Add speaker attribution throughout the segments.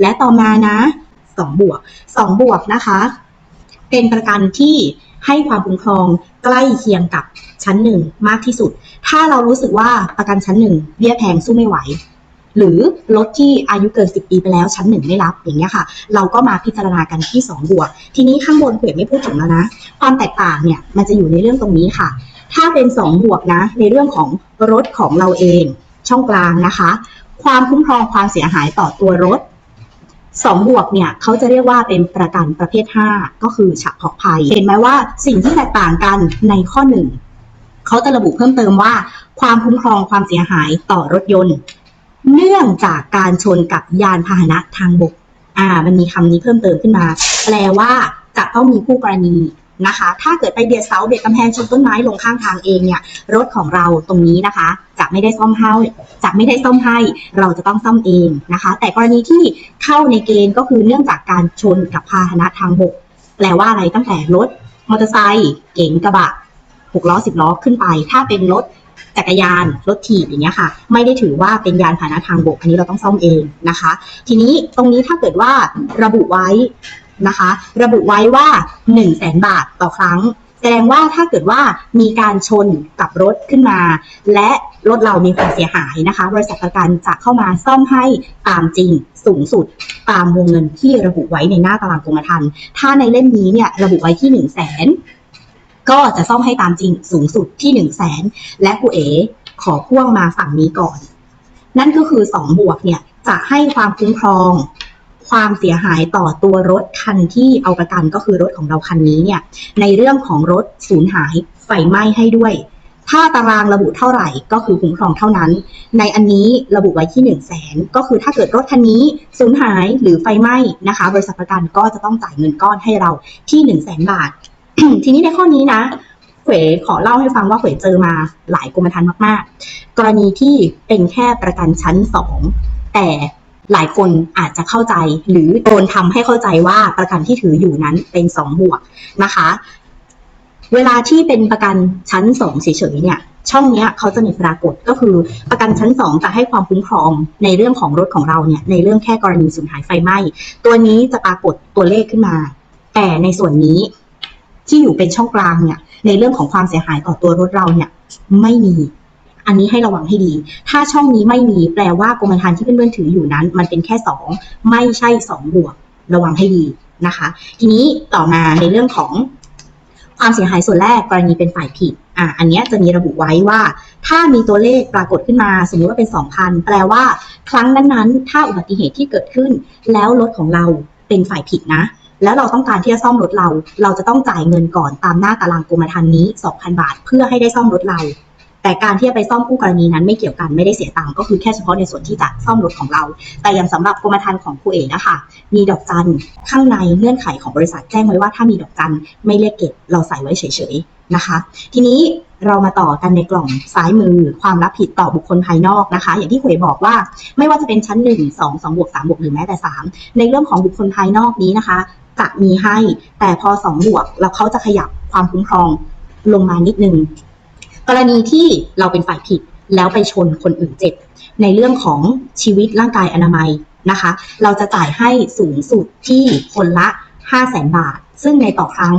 Speaker 1: และต่อมานะสองบวกสองบวกนะคะ เป็นประกันที่ให้ความคุ้มครองใกล้เคียงกับชั้นหนึ่งมากที่สุด ถ้าเรารู้สึกว่าประกันชั้นหนึ่งเบี้ยแพงสู้ไม่ไหว หรือรถที่อายุเกิน 10 ปีไปแล้วชั้นหนึ่งไม่รับอย่างเงี้ยค่ะ เราก็มาพิจารณากันที่ 2 บวก ทีนี้ข้างบนเผื่อไม่พูดถึงแล้วนะ ความแตกต่างเนี่ยมันจะอยู่ในเรื่องตรงนี้ค่ะ ถ้าเป็น 2 บวกนะ ในเรื่องของรถของเราเอง ช่องกลางนะคะ ความคุ้มครองความเสียหายต่อตัวรถ 2 บวกเนี่ยเขาจะเรียกว่าเป็นประกันประเภท 5 ก็คือเฉพาะภัย เห็นไหมว่าสิ่งที่แตกต่างกันในข้อ 1 เขาจะระบุเพิ่มเติมว่า ความคุ้มครองความเสียหายต่อรถยนต์ เนื่องจากการชนกับยานพาหนะทางบก อ่า มันมีคำนี้เพิ่มเติมขึ้นมา แปลว่าจะต้องมีคู่กรณี นะคะ ถ้าเกิดไปเบียดเสาเบียดกำแพงชนต้นไม้ลงข้างทางเองเนี่ย รถของเราตรงนี้นะคะ จะไม่ได้ซ่อมให้จะไม่ได้ซ่อมให้ เราจะต้องซ่อมเองนะคะ แต่กรณีที่เข้าในเกณฑ์ก็คือเนื่องจากการชนกับพาหนะทางบก แปลว่าอะไรตั้งแต่รถมอเตอร์ไซค์เก๋งกระบะหกล้อสิบล้อขึ้นไป ถ้าเป็นรถจักรยานรถถีบอย่างเงี้ยค่ะ ไม่ได้ถือว่าเป็นยานพาหนะทางบก อันนี้เราต้องซ่อมเองนะคะ ทีนี้ตรงนี้ถ้าเกิดว่าระบุไว้ นะคะ ระบุไว้ว่า 1 0 0 0 0แสนบาทต่อครั้ง แสดงว่าถ้าเกิดว่ามีการชนกับรถขึ้นมา และรถเรามีความเสียหายนะคะ บริษัทประกันจะเข้ามาซ่อมให้ตามจริงสูงสุดตามวงเงินที่ระบุไว้ในหน้าตารางกรมธรรม์ถ้าในเล่มนี้เนี่ยระบุไว้ที่ 1 0 0 0 0แสนก็จะซ่อมให้ตามจริงสูงสุดที่ 1 0 0 0 0แสนและครูเอขอพ่วงมาฝั่งนี้ก่อน นั่นก็คือ 2 บวกเนี่ยจะให้ความคุ้มครอง ความเสียหายต่อตัวรถคันที่เอาประกันก็คือรถของเราคันนี้เนี่ย ในเรื่องของรถสูญหายไฟไหม้ให้ด้วย ถ้าตารางระบุเท่าไหร่ก็คือคุ้มครองเท่านั้น ในอันนี้ระบุไว้ที่1นึ่งแสนก็คือถ้าเกิดรถคันนี้สูญหายหรือไฟไหม้นะคะ บริษัทประกันก็จะต้องจ่ายเงินก้อนให้เราที่1นึ่งแสนบาท ทีนี้ในข้อนี้นะเขวขอเล่าให้ฟังว่าเขวเจอมาหลายกรมธรรม์มาก ๆ กรณีที่เป็นแค่ประกันชั้นสองแต่ หลายคนอาจจะเข้าใจ หรือโดนทำให้เข้าใจว่าประกันที่ถืออยู่นั้นเป็นสองบวกนะคะ เวลาที่เป็นประกันชั้นสองเฉยๆเนี่ยช่องนี้เขาจะมีปรากฏก็คือประกันชั้นสองจะให้ความคุ้มครองในเรื่องของรถของเราเนี่ยในเรื่องแค่กรณีสูญหายไฟไหม้ตัวนี้จะปรากฏตัวเลขขึ้นมา แต่ในส่วนนี้ที่อยู่เป็นช่องกลางเนี่ยในเรื่องของความเสียหายต่อตัวรถเราเนี่ยไม่มี อันนี้ให้ระวังให้ดี ถ้าช่องนี้ไม่มีแปลว่ากรมธรรม์ที่เพื่อนๆถืออยู่นั้น มันเป็นแค่สองไม่ใช่สองบวก ระวังให้ดีนะคะ ทีนี้ต่อมาในเรื่องของความเสียหายส่วนแรกกรณีเป็นฝ่ายผิด อะอันนี้จะมีระบุไว้ว่า ถ้ามีตัวเลขปรากฏขึ้นมา สมมติว่าเป็น 2,000 แปลว่าครั้งนั้นๆ ถ้าอุบัติเหตุที่เกิดขึ้น แล้วรถของเราเป็นฝ่ายผิดนะ แล้วเราต้องการที่จะซ่อมรถเรา เราจะต้องจ่ายเงินก่อนตามหน้าตารางกรมธรรม์นี้ 2,000 บาท เพื่อให้ได้ซ่อมรถเรา แต่การที่จะไปซ่อมคู่กรณีนั้นไม่เกี่ยวกันไม่ได้เสียตังค์ก็คือแค่เฉพาะในส่วนที่จะซ่อมรถของเรา แต่อย่างสำหรับกรมธรรม์ของครูเอ๋นะคะมีดอกจันข้างในเงื่อนไขของบริษัทแจ้งไว้ว่าถ้ามีดอกจันไม่เรียกเก็บเราใส่ไว้เฉยๆนะคะ ทีนี้เรามาต่อกันในกล่องซ้ายมือความรับผิดต่อบุคคลภายนอกนะคะ อย่างที่คุยบอกว่าไม่ว่าจะเป็นชั้น 1 2 2บวก3บวกหรือแม้แต่ 3 ในเรื่องของบุคคลภายนอกนี้นะคะ จะมีให้แต่พอ 2 บวกแล้วเขาจะขยับความคุ้มครองลงมานิดนึง กรณีที่เราเป็นฝ่ายผิดแล้วไปชนคนอื่นเจ็บ ในเรื่องของชีวิตร่างกายอนามัยนะคะ เราจะจ่ายให้สูงสุดที่คนละ 5 0 0แสนบาท ซึ่งในต่อครั้ง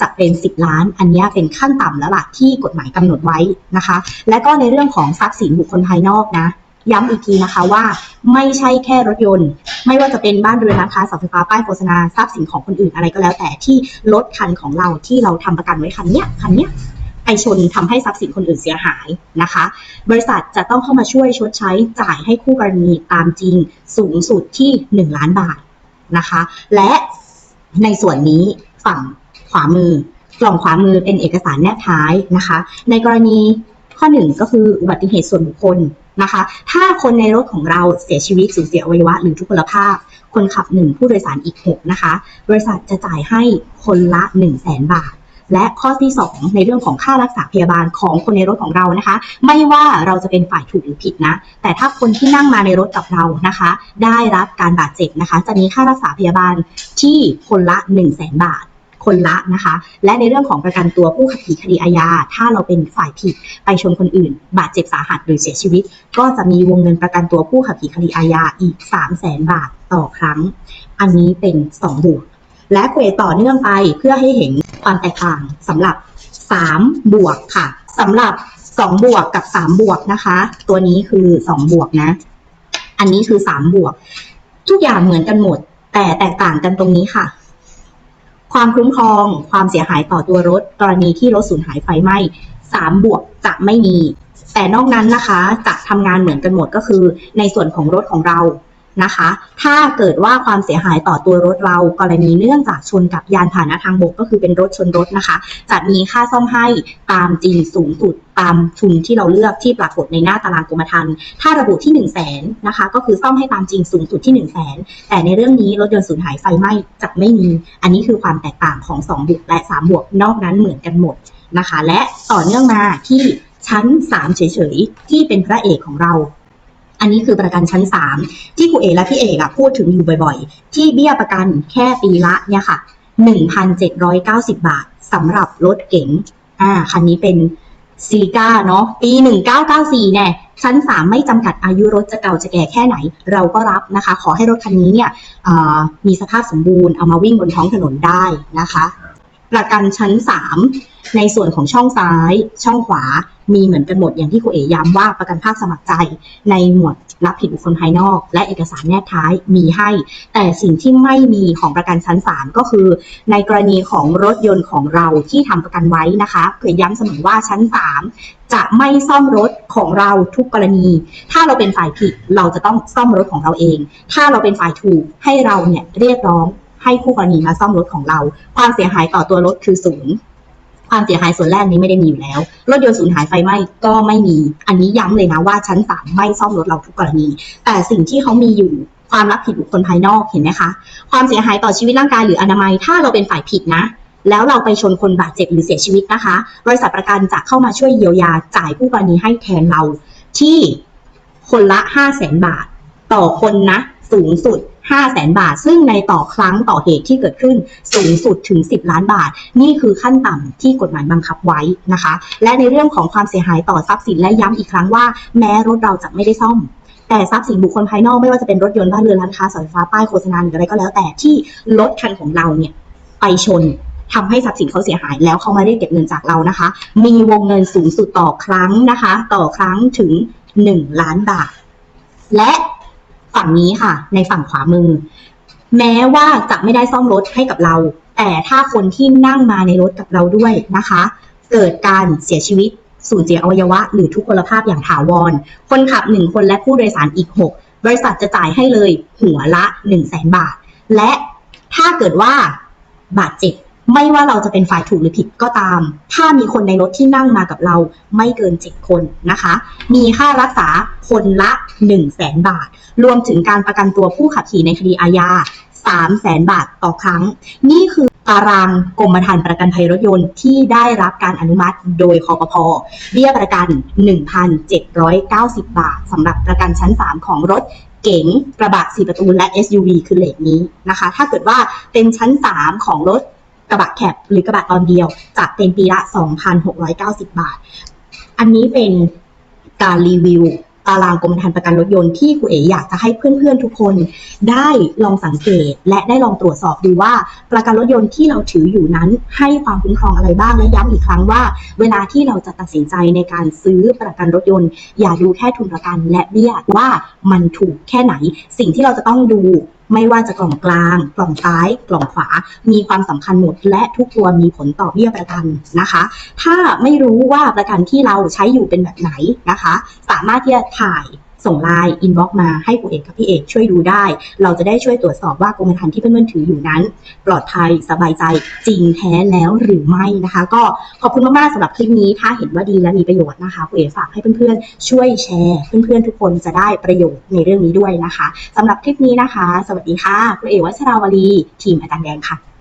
Speaker 1: จะเป็น 10 ล้าน อันนี้เป็นขั้นต่ำแล้วล่ะที่กฎหมายกำหนดไว้นะคะ และก็ในเรื่องของทรัพย์สินบุคคลภายนอกนะย้ำอีกทีนะคะว่าไม่ใช่แค่รถยนต์ ไม่ว่าจะเป็นบ้านเรือนนะคะเสาไฟฟ้าป้ายโฆษณาทรัพย์สินของคนอื่นอะไรก็แล้วแต่ที่รถคันของเราที่เราทำประกันไว้คันเนี้ยคันเนี้ย ไปชนทำให้ทรัพย์สินคนอื่นเสียหายนะคะ บริษัทจะต้องเข้ามาช่วยชดใช้จ่ายให้คู่กรณีตามจริงสูงสุดที่ 1 ล้านบาทนะคะ และในส่วนนี้ฝั่งขวามือกล่องขวามือเป็นเอกสารแนบท้ายนะคะ ในกรณีข้อหนึ่งก็คืออุบัติเหตุส่วนบุคคลนะคะ ถ้าคนในรถของเราเสียชีวิตสูญเสียอวัยวะหรือทุพพลภาพ คนขับหนึ่งผู้โดยสารอีกหกนะคะ บริษัทจะจ่ายให้คนละ1 0 0 0 0แสนบาท และข้อที่ 2 ในเรื่องของค่ารักษาพยาบาลของคนในรถของเรานะคะ ไม่ว่าเราจะเป็นฝ่ายถูกหรือผิดนะ แต่ถ้าคนที่นั่งมาในรถกับเรานะคะ ได้รับการบาดเจ็บนะคะ จะมีค่ารักษาพยาบาลที่คนละ 1 0 0 0 0แสนบาทคนละนะคะ และในเรื่องของประกันตัวผู้ขับขี่คดีอาญา ถ้าเราเป็นฝ่ายผิดไปชนคนอื่น บาดเจ็บสาหัสหรือเสียชีวิต ก็จะมีวงเงินประกันตัวผู้ขับขี่คดีอาญาอีก 3 0 0แสนบาทต่อครั้ง อันนี้เป็น2บวก และเกรดต่อเนื่องไปเพื่อให้เห็นความแตกต่างสำหรับ 3 บวกค่ะสำหรับ 2 บวกกับ 3 บวกนะคะ ตัวนี้คือ 2 บวกนะ อันนี้คือ 3 บวก ทุกอย่างเหมือนกันหมด แต่แตกต่างกันตรงนี้ค่ะ ความคุ้มครองความเสียหายต่อตัวรถ กรณีที่รถสูญหายไฟไหม้3บวกจะไม่มี แต่นอกนั้นนะคะจะทำงานเหมือนกันหมดก็คือ ในส่วนของรถของเรา นะคะ ถ้าเกิดว่าความเสียหายต่อตัวรถเรากรณีเนื่องจากชนกับยานพาหนะทางบกก็คือเป็นรถชนรถนะคะ จะมีค่าซ่อมให้ตามจริงสูงสุดตามทุนที่เราเลือกที่ปรากฏในหน้าตารางกรมธรรม์ถ้าระบุที่ 1 0 0 0 0แสนนะคะ ก็คือซ่อมให้ตามจริงสูงสุดที่ 1 0 0 0 0แสนแต่ในเรื่องนี้รถยนต์สูญหายไฟไหม้จะไม่มี อันนี้คือความแตกต่างของ 2 บวกและ 3 บวกนอกนั้นเหมือนกันหมดนะคะ และต่อเนื่องมาที่ชั้น 3 เฉยๆ ที่เป็นพระเอกของเรา อันนี้คือประกันชั้น 3 ที่ครูเอและพี่เอกอะพูดถึงอยู่บ่อยๆ ที่เบี้ยประกันแค่ปีละเนี่ยค่ะ 1,790 บาทสำหรับรถเก๋งอ่าคันนี้เป็นซิลิก้าเนาะปี 1994เนี่ยชั้น 3 ไม่จำกัดอายุรถจะเก่าจะแก่แค่ไหน เราก็รับนะคะ ขอให้รถคันนี้เนี่ยมีสภาพสมบูรณ์เอามาวิ่งบนท้องถนนได้นะคะ ประกันชั้น 3 ในส่วนของช่องซ้าย ช่องขวา มีเหมือนกันหมดอย่างที่ครูเอ๋ย้ำว่าประกันภาคสมัครใจ ในหมวดรับผิดบุคคลภายนอก และเอกสารแนบท้ายมีให้ แต่สิ่งที่ไม่มีของประกันชั้น 3 ก็คือ ในกรณีของรถยนต์ของเราที่ทำประกันไว้นะคะเคยย้ำเสมอว่าชั้น 3 จะไม่ซ่อมรถของเราทุกกรณี ถ้าเราเป็นฝ่ายผิดเราจะต้องซ่อมรถของเราเอง ถ้าเราเป็นฝ่ายถูกให้เราเนี่ยเรียกร้อง ให้คู่กรณีมาซ่อมรถของเรา ความเสียหายต่อตัวรถคือศูนย์ความเสียหายส่วนแรกนี้ไม่ได้มีอยู่แล้ว รถยนต์สูญหายไฟไหม้ก็ไม่มี อันนี้ย้ำเลยนะว่าชั้น3ไม่ซ่อมรถเราทุกกรณี แต่สิ่งที่เขามีอยู่ความรับผิดบุคคลภายนอกเห็นไหมคะ ความเสียหายต่อชีวิตร่างกายหรืออนามัย ถ้าเราเป็นฝ่ายผิดนะ แล้วเราไปชนคนบาดเจ็บหรือเสียชีวิตนะคะ บริษัทประกันจะเข้ามาช่วยเยียวยาจ่ายผู้กรณีให้แทนเราที่คนละ 5 0 0แสนบาท ต่อคนนะ สูงสุด 5แสนบาท ซึ่งในต่อครั้งต่อเหตุที่เกิดขึ้นสูงสุดถึง 10 ล้านบาท นี่คือขั้นต่ำที่กฎหมายบังคับไว้นะคะ และในเรื่องของความเสียหายต่อทรัพย์สินและย้ำอีกครั้งว่า แม้รถเราจะไม่ได้ซ่อม แต่ทรัพย์สินบุคคลภายนอกไม่ว่าจะเป็นรถยนต์บ้านเรือนร้านค้าเสาไฟฟ้าป้ายโฆษณาหรืออะไรก็แล้วแต่ที่รถคันของเราเนี่ยไปชนทำให้ทรัพย์สินเขาเสียหายแล้วเขาไม่ได้เก็บเงินจากเรานะคะ มีวงเงินสูงสุดต่อครั้งนะคะ ต่อครั้งถึง 1 ล้านบาท และ ฝั่งนี้ค่ะ ในฝั่งขวามือ แม้ว่าจะไม่ได้ซ่อมรถให้กับเรา แต่ถ้าคนที่นั่งมาในรถกับเราด้วยนะคะ เกิดการเสียชีวิต สูญเสียอวัยวะ หรือทุกพลภาพอย่างถาวร คนขับ 1 คนและผู้โดยสารอีก 6 บริษัทจะจ่ายให้เลยหัวละ 1 0 0 0 0แสนบาท และถ้าเกิดว่าบาดเจ็บ ไม่ว่าเราจะเป็นฝ่ายถูกหรือผิดก็ตาม ถ้ามีคนในรถที่นั่งมากับเราไม่เกิน 7 คนนะคะ มีค่ารักษาคนละ 1 0 0 0 0แสนบาท รวมถึงการประกันตัวผู้ขับขี่ในคดีอาญา3 0 0แสนบาทต่อครั้ง นี่คือตารางกรมธรรม์ประกันภัยรถยนต์ที่ได้รับการอนุมัติโดยคอปพเบี้ยประกัน 1,790 บาทสำหรับประกันชั้น 3 ของรถเก๋งกระบะ4ประตูและ SUV คือเลทนี้นะคะ ถ้าเกิดว่าเป็นชั้น 3 ของรถ กระบะแคปหรือกระบะตอนเดียว จะเป็นปีละ 2,690 บาท อันนี้เป็นการรีวิวตารางกรมธรรม์ประกันรถยนต์ที่ครูเอ๋อยากจะให้เพื่อนๆทุกคนได้ลองสังเกต และได้ลองตรวจสอบดูว่าประกันรถยนต์ที่เราถืออยู่นั้น ให้ความคุ้มครองอะไรบ้างและย้ำอีกครั้งว่า เวลาที่เราจะตัดสินใจในการซื้อประกันรถยนต์ อย่าดูแค่ทุนประกันและเบี้ยว่ามันถูกแค่ไหน สิ่งที่เราจะต้องดู ไม่ว่าจะกล่องกลาง กล่องซ้าย กล่องขวา มีความสำคัญหมด และทุกตัวมีผลต่อเบี้ยประกันนะคะ ถ้าไม่รู้ว่าประกันที่เราใช้อยู่เป็นแบบไหนนะคะ สามารถที่จะถ่าย ส่งไลน์อินบ็อกมาให้ครูเอกกับพี่เอกช่วยดูได้ เราจะได้ช่วยตรวจสอบว่ากรมธรรม์ที่เพื่อนๆถืออยู่นั้น ปลอดภัยสบายใจจริงแท้แล้วหรือไม่นะคะ ก็ขอบคุณมากๆสำหรับคลิปนี้ ถ้าเห็นว่าดีและมีประโยชน์นะคะครูเอกฝากให้เพื่อนๆช่วยแชร์เพื่อนๆทุกคนจะได้ประโยชน์ในเรื่องนี้ด้วยนะคะสำหรับคลิปนี้นะคะ สวัสดีค่ะครูเอกวัชราวลีทีมอาจารย์แดงค่ะ